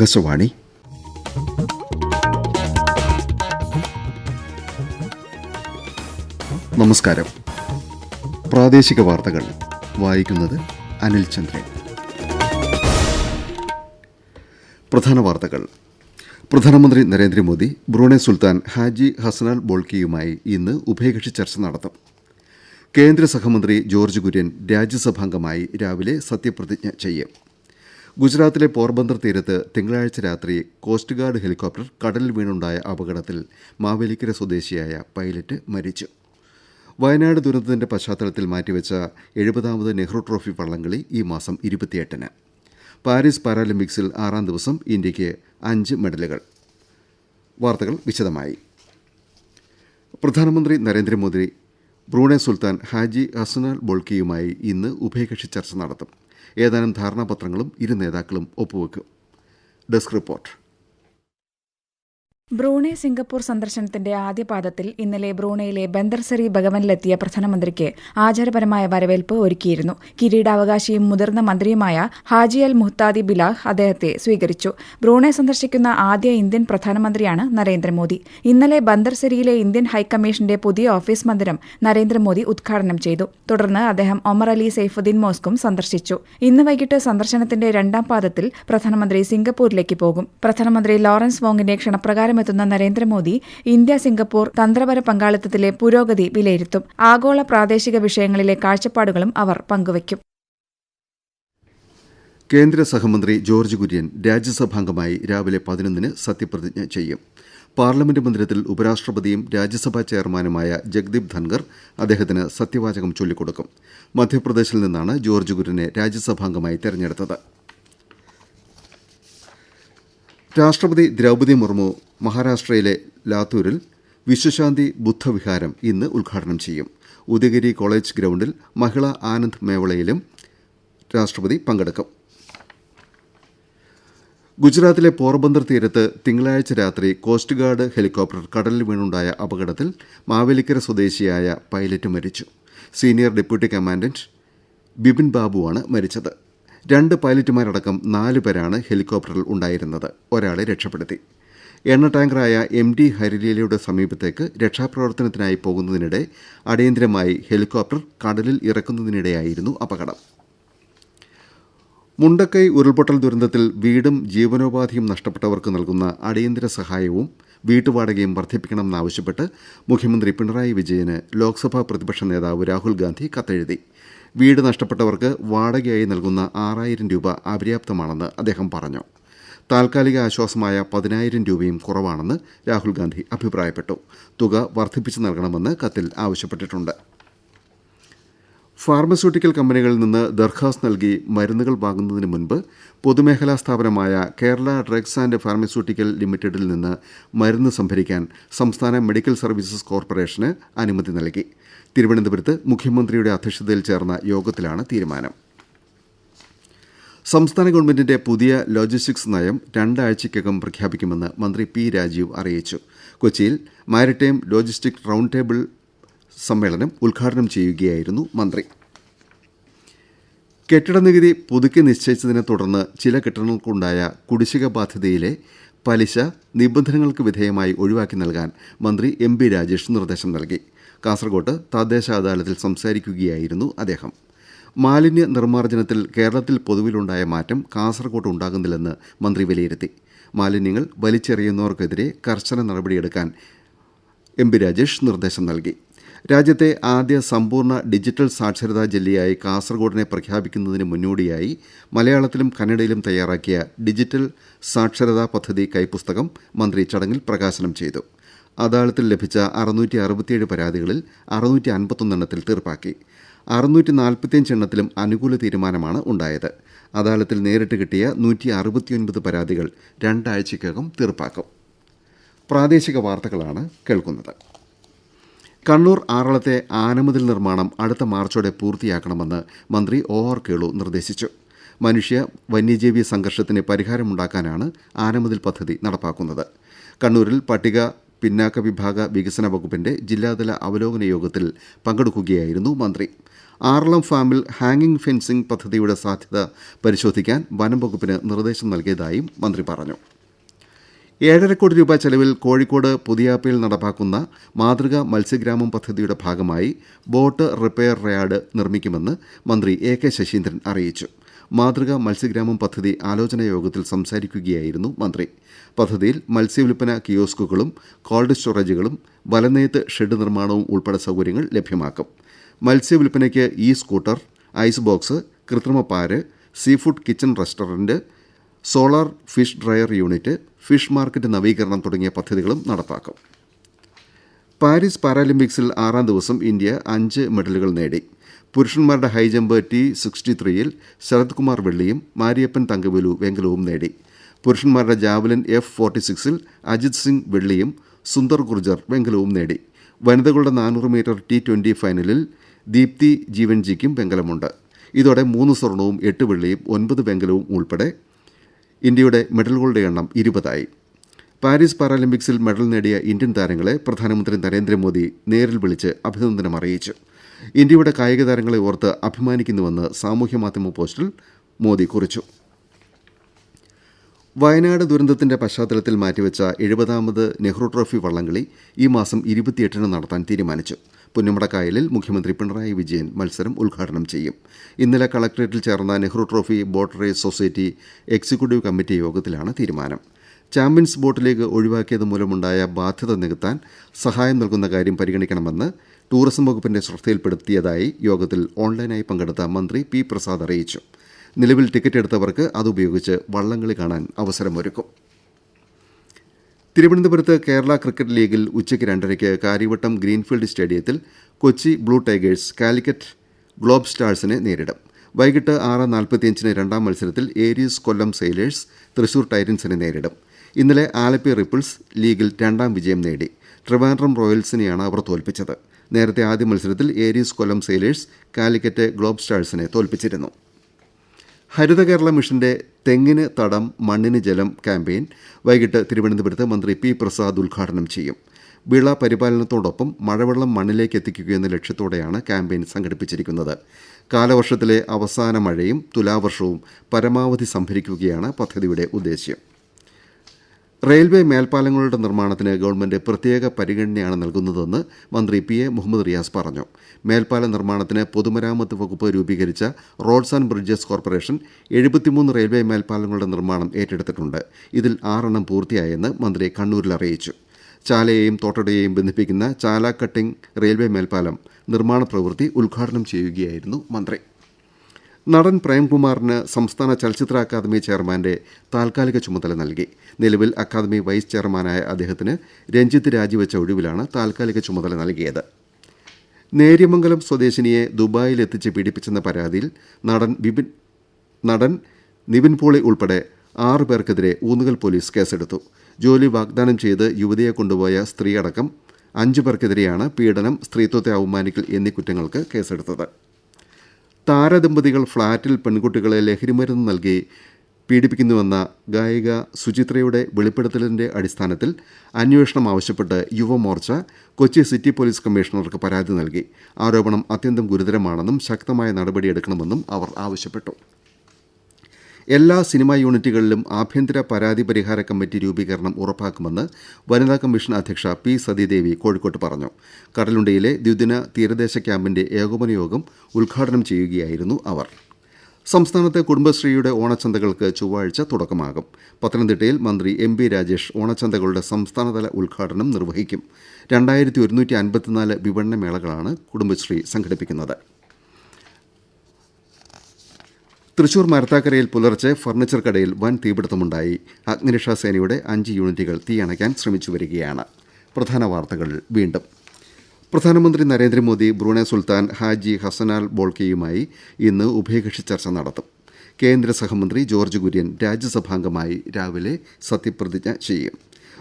ആകാശവാണി. നമസ്കാരം. പ്രാദേശിക വാർത്തകൾ. വായിക്കുന്നത് അനിൽ ചന്ദ്രൻ. പ്രധാന വാർത്തകൾ. പ്രധാനമന്ത്രി നരേന്ദ്രമോദി ബ്രൂണെ സുൽത്താൻ ഹാജി ഹസനാൽ ബോൾക്കിയുമായി ഇന്ന് ഉഭയകക്ഷി ചർച്ച നടത്തും. കേന്ദ്ര സഹമന്ത്രി ജോർജ് കുര്യൻ രാജ്യസഭാംഗമായി രാവിലെ സത്യപ്രതിജ്ഞ ചെയ്യും. ഗുജറാത്തിലെ പോർബന്ദർ തീരത്ത് തിങ്കളാഴ്ച രാത്രി കോസ്റ്റ് ഗാർഡ് ഹെലികോപ്റ്റർ കടലിൽ വീണുണ്ടായ അപകടത്തിൽ മാവേലിക്കര സ്വദേശിയായ പൈലറ്റ് മരിച്ചു. വയനാട് ദുരന്തത്തിന്റെ പശ്ചാത്തലത്തിൽ മാറ്റിവെച്ച എഴുപതാമത് നെഹ്റു ട്രോഫി വള്ളംകളി ഈ മാസം ഇരുപത്തിയെട്ടിന്. പാരീസ് പാരാലിമ്പിക്സിൽ ആറാം ദിവസം ഇന്ത്യയ്ക്ക് അഞ്ച് മെഡലുകൾ. വാർത്തകൾ വിശദമായി. പ്രധാനമന്ത്രി നരേന്ദ്രമോദി ബ്രൂണെ സുൽത്താൻ ഹാജി ഹസനാൽ ബോൾക്കിയുമായി ഇന്ന് ഉഭയകക്ഷി ചർച്ച നടത്തും. ഏതാനും ധാരണാപത്രങ്ങളും ഇരു നേതാക്കളും ഒപ്പുവെക്കും. Desk report. ബ്രൂണെ സിംഗപ്പൂർ സന്ദർശനത്തിന്റെ ആദ്യ പാദത്തിൽ ഇന്നലെ ബ്രൂണയിലെ ബന്ദർസറി ഭഗവനിലെത്തിയ പ്രധാനമന്ത്രിക്ക് ആചാരപരമായ വരവേൽപ്പ് ഒരുക്കിയിരുന്നു. കിരീടാവകാശിയും മുതിർന്ന മന്ത്രിയുമായ ഹാജി അൽ മുഹ്താദി ബിലാഹ് അദ്ദേഹത്തെ സ്വീകരിച്ചു. ബ്രൂണെ സന്ദർശിക്കുന്ന ആദ്യ ഇന്ത്യൻ പ്രധാനമന്ത്രിയാണ് നരേന്ദ്രമോദി. ഇന്നലെ ബന്ദർസരിയിലെ ഇന്ത്യൻ ഹൈക്കമ്മീഷന്റെ പുതിയ ഓഫീസ് മന്ദിരം നരേന്ദ്രമോദി ഉദ്ഘാടനം ചെയ്തു. തുടർന്ന് അദ്ദേഹം ഒമർ അലി സൈഫുദ്ദീൻ മോസ്കും സന്ദർശിച്ചു. ഇന്ന് വൈകിട്ട് സന്ദർശനത്തിന്റെ രണ്ടാം പാദത്തിൽ പ്രധാനമന്ത്രി സിംഗപ്പൂരിലേക്ക് പോകും. പ്രധാനമന്ത്രി ലോറൻസ് വോങ്ങിന്റെ ക്ഷണപ്രകാരം എത്തുന്ന നരേന്ദ്രമോദി ഇന്ത്യ സിംഗപ്പൂർ തന്ത്രപര പങ്കാളിത്തത്തിലെ പുരോഗതി വിലയിരുത്തും. ആഗോള പ്രാദേശിക വിഷയങ്ങളിലെ കാഴ്ചപ്പാടുകളും അവർ പങ്കുവയ്ക്കും. കേന്ദ്ര സഹമന്ത്രി ജോർജ് കുര്യൻ രാജ്യസഭാംഗമായി രാവിലെ പതിനൊന്നിന് സത്യപ്രതിജ്ഞ ചെയ്യും. പാർലമെന്റ് മന്ദിരത്തിൽ ഉപരാഷ്ട്രപതിയും രാജ്യസഭാ ചെയർമാനുമായ ജഗ്ദീപ് ധൻകർ അദ്ദേഹത്തിന് സത്യവാചകം ചൊല്ലിക്കൊടുക്കും. മധ്യപ്രദേശിൽ നിന്നാണ് ജോർജ് കുര്യനെ രാജ്യസഭാംഗമായി തെരഞ്ഞെടുത്തത്. രാഷ്ട്രപതി ദ്രൌപതി മുർമു മഹാരാഷ്ട്രയിലെ ലാത്തൂരിൽ വിശ്വശാന്തി ബുദ്ധവിഹാരം ഇന്ന് ഉദ്ഘാടനം ചെയ്യും. ഉദയഗിരി കോളേജ് ഗ്രൌണ്ടിൽ മഹിളാ ആനന്ദ് മേളയിലും രാഷ്ട്രപതി പങ്കെടുക്കും. ഗുജറാത്തിലെ പോർബന്ദർ തീരത്ത് തിങ്കളാഴ്ച രാത്രി കോസ്റ്റ് ഗാർഡ് ഹെലികോപ്റ്റർ കടലിൽ വീണുണ്ടായ അപകടത്തിൽ മാവേലിക്കര സ്വദേശിയായ പൈലറ്റ് മരിച്ചു. സീനിയർ ഡെപ്യൂട്ടി കമാൻഡന്റ് ബിപിൻ ബാബുവാണ് മരിച്ചത്. രണ്ട് പൈലറ്റുമാരടക്കം നാലുപേരാണ് ഹെലികോപ്റ്ററിൽ ഉണ്ടായിരുന്നത്. ഒരാളെ രക്ഷപ്പെടുത്തി. എണ്ണ ടാങ്കറായ എം ഡി ഹരിലീലയുടെ സമീപത്തേക്ക് രക്ഷാപ്രവർത്തനത്തിനായി പോകുന്നതിനിടെ അടിയന്തരമായി ഹെലികോപ്റ്റർ കടലിൽ ഇറക്കുന്നതിനിടെയായിരുന്നു അപകടം. മുണ്ടക്കൈ ഉരുൾപൊട്ടൽ ദുരന്തത്തിൽ വീടും ജീവനോപാധിയും നഷ്ടപ്പെട്ടവർക്ക് നൽകുന്ന അടിയന്തര സഹായവും വീട്ടുവാടകയും വർദ്ധിപ്പിക്കണമെന്നാവശ്യപ്പെട്ട് മുഖ്യമന്ത്രി പിണറായി വിജയന് ലോക്സഭാ പ്രതിപക്ഷ നേതാവ് രാഹുൽ ഗാന്ധി കത്തെഴുതി. വീട് നഷ്ടപ്പെട്ടവർക്ക് വാടകയായി നൽകുന്ന ആറായിരം രൂപ അപര്യാപ്തമാണെന്ന് അദ്ദേഹം പറഞ്ഞു. താൽക്കാലിക ആശ്വാസമായ പതിനായിരം രൂപയും കുറവാണെന്ന് രാഹുൽ ഗാന്ധി അഭിപ്രായപ്പെട്ടു. തുക വർദ്ധിപ്പിച്ചു നൽകണമെന്ന് കത്തിൽ ആവശ്യപ്പെട്ടിട്ടുണ്ട്. ഫാർമസ്യൂട്ടിക്കൽ കമ്പനികളിൽ നിന്ന് ദർഖാസ് നൽകി മരുന്നുകൾ വാങ്ങുന്നതിന് മുൻപ് പൊതുമേഖലാ സ്ഥാപനമായ കേരള ഡ്രഗ്സ് ആൻഡ് ഫാർമസ്യൂട്ടിക്കൽ ലിമിറ്റഡിൽ നിന്ന് മരുന്ന് സംഭരിക്കാൻ സംസ്ഥാന മെഡിക്കൽ സർവീസസ് കോർപ്പറേഷന് അനുമതി നൽകി. തിരുവനന്തപുരത്ത് മുഖ്യമന്ത്രിയുടെ അധ്യക്ഷതയിൽ ചേർന്ന യോഗത്തിലാണ് തീരുമാനം. സംസ്ഥാന ഗവൺമെന്റിന്റെ പുതിയ ലോജിസ്റ്റിക്സ് നയം രണ്ടാഴ്ചയ്ക്കകം പ്രഖ്യാപിക്കുമെന്ന് മന്ത്രി പി രാജീവ് അറിയിച്ചു. കൊച്ചിയിൽ മാരിടൈം ലോജിസ്റ്റിക് റൌണ്ട് ടേബിൾ സമ്മേളനം ഉദ്ഘാടനം ചെയ്യുകയായിരുന്നു മന്ത്രി. കെട്ടിട നികുതി പുതുക്കി നിശ്ചയിച്ചതിനെ തുടർന്ന് ചില കെട്ടിടങ്ങൾക്കുണ്ടായ കുടിശ്ശിക ബാധ്യതയിലെ പലിശ നിബന്ധനകൾക്ക് വിധേയമായി ഒഴിവാക്കി നൽകാൻ മന്ത്രി എം ബി രാജേഷ് നിർദ്ദേശം നൽകി. കാസർകോട്ട് തദ്ദേശ അദാലത്തിൽ സംസാരിക്കുകയായിരുന്നു അദ്ദേഹം. മാലിന്യ നിർമ്മാർജനത്തിൽ കേരളത്തിൽ പൊതുവിലുണ്ടായ മാറ്റം കാസർകോട്ട് ഉണ്ടാകുന്നില്ലെന്ന് മന്ത്രി വിലയിരുത്തി. മാലിന്യങ്ങൾ വലിച്ചെറിയുന്നവർക്കെതിരെ കർശന നടപടിയെടുക്കാൻ എം ബി രാജേഷ് നിർദ്ദേശം നൽകി. രാജ്യത്തെ ആദ്യ സമ്പൂർണ ഡിജിറ്റൽ സാക്ഷരതാ ജില്ലയായി കാസർഗോഡിനെ പ്രഖ്യാപിക്കുന്നതിന് മുന്നോടിയായി മലയാളത്തിലും കന്നഡയിലും തയ്യാറാക്കിയ ഡിജിറ്റൽ സാക്ഷരതാ പദ്ധതി കൈപ്പുസ്തകം മന്ത്രി ചടങ്ങിൽ പ്രകാശനം ചെയ്തു. അദാലത്തിൽ ലഭിച്ച അറുന്നൂറ്റി അറുപത്തിയേഴ് പരാതികളിൽ അറുന്നൂറ്റി അൻപത്തൊന്നെണ്ണത്തിൽ തീർപ്പാക്കി. അറുന്നൂറ്റി നാൽപ്പത്തിയഞ്ച് എണ്ണത്തിലും അനുകൂല തീരുമാനമാണ് ഉണ്ടായത്. അദാലത്തിൽ നേരിട്ട് കിട്ടിയ നൂറ്റി അറുപത്തിയൊൻപത് പരാതികൾ രണ്ടാഴ്ചയ്ക്കകം തീർപ്പാക്കും. പ്രാദേശിക വാർത്തകളാണ് കേൾക്കുന്നത്. കണ്ണൂർ ആറളത്തെ ആനമതിൽ നിർമ്മാണം അടുത്ത മാർച്ചോടെ പൂർത്തിയാക്കണമെന്ന് മന്ത്രി ഒ ആർ കേളു നിർദ്ദേശിച്ചു. മനുഷ്യ വന്യജീവി സംഘർഷത്തിന് പരിഹാരമുണ്ടാക്കാനാണ് ആനമതിൽ പദ്ധതി നടപ്പാക്കുന്നത്. കണ്ണൂരിൽ പട്ടിക പിന്നാക്ക വിഭാഗ വികസന വകുപ്പിന്റെ ജില്ലാതല അവലോകന യോഗത്തിൽ പങ്കെടുക്കുകയായിരുന്നു മന്ത്രി. ആറളം ഫാമിൽ ഹാങ്ങിംഗ് ഫെൻസിംഗ് പദ്ധതിയുടെ സാധ്യത പരിശോധിക്കാൻ വനം വകുപ്പിന് നിർദ്ദേശം നൽകിയതായും മന്ത്രി പറഞ്ഞു. ഏഴര കോടി രൂപ ചെലവിൽ കോഴിക്കോട് പുതിയാപ്പയിൽ നടപ്പാക്കുന്ന മാതൃകാ മത്സ്യഗ്രാമം പദ്ധതിയുടെ ഭാഗമായി ബോട്ട് റിപ്പയർ യാർഡ് നിർമ്മിക്കുമെന്ന് മന്ത്രി എ കെ ശശീന്ദ്രൻ അറിയിച്ചു. മാതൃകാ മത്സ്യഗ്രാമം പദ്ധതി ആലോചനാ യോഗത്തിൽ സംസാരിക്കുകയായിരുന്നു മന്ത്രി. പദ്ധതിയിൽ മത്സ്യവില്പന കിയോസ്കുകളും കോൾഡ് സ്റ്റോറേജുകളും വലനെയ്ത്ത് ഷെഡ് നിർമ്മാണവും ഉൾപ്പെടെ സൗകര്യങ്ങൾ ലഭ്യമാക്കും. മത്സ്യവില്പനയ്ക്ക് ഇ സ്കൂട്ടർ ഐസ് ബോക്സ് കൃത്രിമ പാര് seafood kitchen restaurant solar fish dryer unit fish market നവീകരണം തുടങ്ങിയ പദ്ധതികളും നടപ്പാക്കും. പാരീസ് പാരാലിമ്പിക്സിൽ ആറാം ദിവസം ഇന്ത്യ അഞ്ച് മെഡലുകൾ നേടി. പുരുഷന്മാരുടെ ഹൈജമ്പ് ടി സിക്സ്റ്റി ത്രീയിൽ ശരത് കുമാർ വെള്ളിയും മാരിയപ്പൻ തങ്കവേലു വെങ്കലവും നേടി. പുരുഷന്മാരുടെ ജാവലിൻ എഫ് ഫോർട്ടി സിക്സിൽ അജിത് സിംഗ് വെള്ളിയും സുന്ദർ ഗുർജർ വെങ്കലവും നേടി. വനിതകളുടെ നാനൂറ് മീറ്റർ ടി ട്വന്റി ഫൈനലിൽ ദീപ്തി ജീവൻജിക്കും വെങ്കലമുണ്ട്. ഇതോടെ മൂന്ന് സ്വർണവും എട്ട് വെള്ളിയും ഒൻപത് വെങ്കലവും ഉൾപ്പെടെ ഇന്ത്യയുടെ മെഡലുകളുടെ എണ്ണം ഇരുപതായി. പാരീസ് പാരാലിമ്പിക്സിൽ മെഡൽ നേടിയ ഇന്ത്യൻ താരങ്ങളെ പ്രധാനമന്ത്രി നരേന്ദ്രമോദി നേരിൽ വിളിച്ച് അഭിനന്ദനം അറിയിച്ചു. ഇന്ത്യയുടെ കായിക താരങ്ങളെ ഓർത്ത് അഭിമാനിക്കുന്നുവെന്ന് സാമൂഹ്യമാധ്യമ പോസ്റ്റിൽ മോദി കുറിച്ചു. വയനാട് ദുരന്തത്തിന്റെ പശ്ചാത്തലത്തിൽ മാറ്റിവെച്ച എഴുപതാമത് നെഹ്റു ട്രോഫി വള്ളംകളി ഈ മാസം ഇരുപത്തിയെട്ടിന് നടത്താൻ തീരുമാനിച്ചു. പുന്നമടക്കായലിൽ മുഖ്യമന്ത്രി പിണറായി വിജയൻ മത്സരം ഉദ്ഘാടനം ചെയ്യും. ഇന്നലെ കളക്ടറേറ്റിൽ ചേർന്ന Nehru trophy boat race society executive committee യോഗത്തിലാണ് തീരുമാനം. ചാമ്പ്യൻസ് ബോട്ടിലേക്ക് ഒഴിവാക്കിയത് മൂലമുണ്ടായ ബാധ്യത നികത്താൻ സഹായം നൽകുന്ന കാര്യം പരിഗണിക്കണമെന്ന് ടൂറിസം വകുപ്പിന്റെ ശ്രദ്ധയിൽപ്പെടുത്തിയതായി യോഗത്തിൽ ഓൺലൈനായി പങ്കെടുത്ത മന്ത്രി പി പ്രസാദ് അറിയിച്ചു. നിലവിൽ ടിക്കറ്റ് എടുത്തവർക്ക് അതുപയോഗിച്ച് വള്ളംകളി കാണാൻ അവസരമൊരുക്കും. തിരുവനന്തപുരത്ത് കേരള ക്രിക്കറ്റ് ലീഗിൽ ഉച്ചയ്ക്ക് രണ്ടരയ്ക്ക് കാര്യവട്ടം ഗ്രീൻഫീൽഡ് സ്റ്റേഡിയത്തിൽ Kochi Blue Tigers Calicut Globe സ്റ്റാഴ്സിനെ നേരിടും. വൈകിട്ട് ആറ് നാൽപ്പത്തിയഞ്ചിന് രണ്ടാം മത്സരത്തിൽ ഏരീസ് കൊല്ലം സെയിലേഴ്സ് തൃശൂർ ടൈറ്റൻസിനെ നേരിടും. ഇന്നലെ ആലപ്പി റിപ്പിൾസ് ലീഗിൽ രണ്ടാം വിജയം നേടി. ട്രിവാൻഡ്രം റോയൽസിനെയാണ് അവർ തോൽപ്പിച്ചത്. നേരത്തെ ആദ്യ മത്സരത്തിൽ Aries Kollam sailors Calicut globe സ്റ്റാഴ്സിനെ തോൽപ്പിച്ചിരുന്നു. ഹരിത കേരള മിഷന്റെ തെങ്ങിന് തടം മണ്ണിന് ജലം ക്യാമ്പയിൻ വൈകിട്ട് തിരുവനന്തപുരത്ത് മന്ത്രി പി പ്രസാദ് ഉദ്ഘാടനം ചെയ്യും. വിള പരിപാലനത്തോടൊപ്പം മഴവെള്ളം മണ്ണിലേക്ക് എത്തിക്കുക എന്ന ലക്ഷ്യത്തോടെയാണ് ക്യാമ്പയിൻ സംഘടിപ്പിച്ചിരിക്കുന്നത്. കാലവർഷത്തിലെ അവസാന മഴയും തുലാവർഷവും പരമാവധി സംഭരിക്കുകയാണ് പദ്ധതിയുടെ ഉദ്ദേശ്യം. റെയിൽവേ മേൽപ്പാലങ്ങളുടെ നിർമ്മാണത്തിന് ഗവൺമെന്റ് പ്രത്യേക പരിഗണനയാണ് നൽകുന്നതെന്ന് മന്ത്രി പി എ മുഹമ്മദ് റിയാസ് പറഞ്ഞു. മേൽപ്പാല നിർമ്മാണത്തിന് പൊതുമരാമത്ത് വകുപ്പ് രൂപീകരിച്ച റോഡ്സ് ആൻഡ് ബ്രിഡ്ജസ് കോർപ്പറേഷൻ എഴുപത്തിമൂന്ന് റെയിൽവേ മേൽപ്പാലങ്ങളുടെ നിർമ്മാണം ഏറ്റെടുത്തിട്ടുണ്ട്. ഇതിൽ ആറെണ്ണം പൂർത്തിയായെന്ന് മന്ത്രി കണ്ണൂരിൽ അറിയിച്ചു. ചാലയെയും തോട്ടടയെയും ബന്ധിപ്പിക്കുന്ന ചാല കട്ടിംഗ് റെയിൽവേ മേൽപ്പാലം നിർമ്മാണ പ്രവൃത്തി ഉദ്ഘാടനം ചെയ്യുകയായിരുന്നു മന്ത്രി. നടൻ പ്രേംകുമാറിന് സംസ്ഥാന ചലച്ചിത്ര അക്കാദമി ചെയർമാന്റെ താൽക്കാലിക ചുമതല നൽകി. നിലവിൽ അക്കാദമി വൈസ് ചെയർമാനായ അദ്ദേഹത്തിന് രഞ്ജിത്ത് രാജിവെച്ച ഒഴിവിലാണ് താൽക്കാലിക ചുമതല നൽകിയത്. നേര്യമംഗലം സ്വദേശിനിയെ ദുബായിൽ എത്തിച്ച് പീഡിപ്പിച്ചെന്ന പരാതിയിൽ നടൻ വിപിൻ നടൻ നിവിൻ പോളി ഉൾപ്പെടെ ആറ് പേർക്കെതിരെ ഊന്നുകൽ പോലീസ് കേസെടുത്തു. ജോലി വാഗ്ദാനം ചെയ്ത് യുവതിയെ കൊണ്ടുപോയ സ്ത്രീയടക്കം അഞ്ചു പേർക്കെതിരെയാണ് പീഡനം സ്ത്രീത്വത്തെ അവമാനിക്കൽ എന്നീ കുറ്റങ്ങൾക്ക് കേസെടുത്തത്. താരദമ്പതികൾ ഫ്ളാറ്റിൽ പെൺകുട്ടികളെ ലഹരിമരുന്ന് നൽകി പീഡിപ്പിക്കുന്നുവെന്ന ഗായിക സുചിത്രയുടെ വെളിപ്പെടുത്തലിന്റെ അടിസ്ഥാനത്തിൽ അന്വേഷണം ആവശ്യപ്പെട്ട് യുവമോർച്ച കൊച്ചി സിറ്റി പോലീസ് കമ്മീഷണർക്ക് പരാതി നൽകി. ആരോപണം അത്യന്തം ഗുരുതരമാണെന്നും ശക്തമായ നടപടിയെടുക്കണമെന്നും അവർ ആവശ്യപ്പെട്ടു. എല്ലാ സിനിമാ യൂണിറ്റുകളിലും ആഭ്യന്തര പരാതി പരിഹാര കമ്മിറ്റി രൂപീകരണം ഉറപ്പാക്കുമെന്ന് വനിതാ കമ്മീഷൻ അധ്യക്ഷ പി സതീദേവി കോഴിക്കോട്ട് പറഞ്ഞു. കടലുണ്ടിയിലെ ദ്വിദിന തീരദേശ ക്യാമ്പിന്റെ ഏകോപന യോഗം ഉദ്ഘാടനം ചെയ്യുകയായിരുന്നു അവർ. സംസ്ഥാനത്തെ കുടുംബശ്രീയുടെ ഓണച്ചന്തകൾക്ക് ചൊവ്വാഴ്ച തുടക്കമാകും. പത്തനംതിട്ടയിൽ മന്ത്രി എം ബി രാജേഷ് ഓണച്ചന്തകളുടെ സംസ്ഥാനതല ഉദ്ഘാടനം നിർവഹിക്കും. രണ്ടായിരത്തി ഒരുന്നൂറ്റി അൻപത്തിനാല് വിപണന മേളകളാണ് കുടുംബശ്രീ സംഘടിപ്പിക്കുന്നത്. തൃശൂർ മരത്താക്കരയിൽ പുലർച്ചെ ഫർണിച്ചർ കടയിൽ വൻ തീപിടുത്തമുണ്ടായി. അഗ്നിരക്ഷാ സേനയുടെ അഞ്ച് യൂണിറ്റുകൾ തീയണയ്ക്കാൻ ശ്രമിച്ചു വരികയാണ്. പ്രധാന വാർത്തകൾ വീണ്ടും. പ്രധാനമന്ത്രി നരേന്ദ്രമോദി ബ്രൂണെ സുൽത്താൻ ഹാജി ഹസനാൽ ബോൾക്കിയുമായി ഇന്ന് ഉഭയകക്ഷി ചർച്ച നടത്തും. കേന്ദ്ര സഹമന്ത്രി ജോർജ് കുര്യൻ രാജ്യസഭാംഗമായി രാവിലെ സത്യപ്രതിജ്ഞ ചെയ്യും.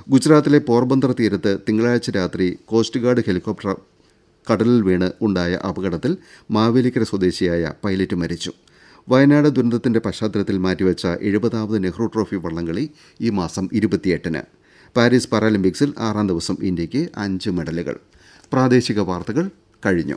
ഗുജറാത്തിലെ പോർബന്തർ തീരത്ത് തിങ്കളാഴ്ച രാത്രി കോസ്റ്റ് ഗാർഡ് ഹെലികോപ്റ്റർ കടലിൽ വീണ് ഉണ്ടായ അപകടത്തിൽ മാവേലിക്കര സ്വദേശിയായ പൈലറ്റ് മരിച്ചു. വയനാട് ദുരന്തത്തിന്റെ പശ്ചാത്തലത്തിൽ മാറ്റിവെച്ച എഴുപതാമത് നെഹ്റു ട്രോഫി വള്ളംകളി ഈ മാസം ഇരുപത്തിയെട്ടിന്. പാരീസ് പാരാലിമ്പിക്സിൽ ആറാം ദിവസം ഇന്ത്യയ്ക്ക് അഞ്ച് മെഡലുകൾ. പ്രാദേശിക വാർത്തകൾ കഴിഞ്ഞു.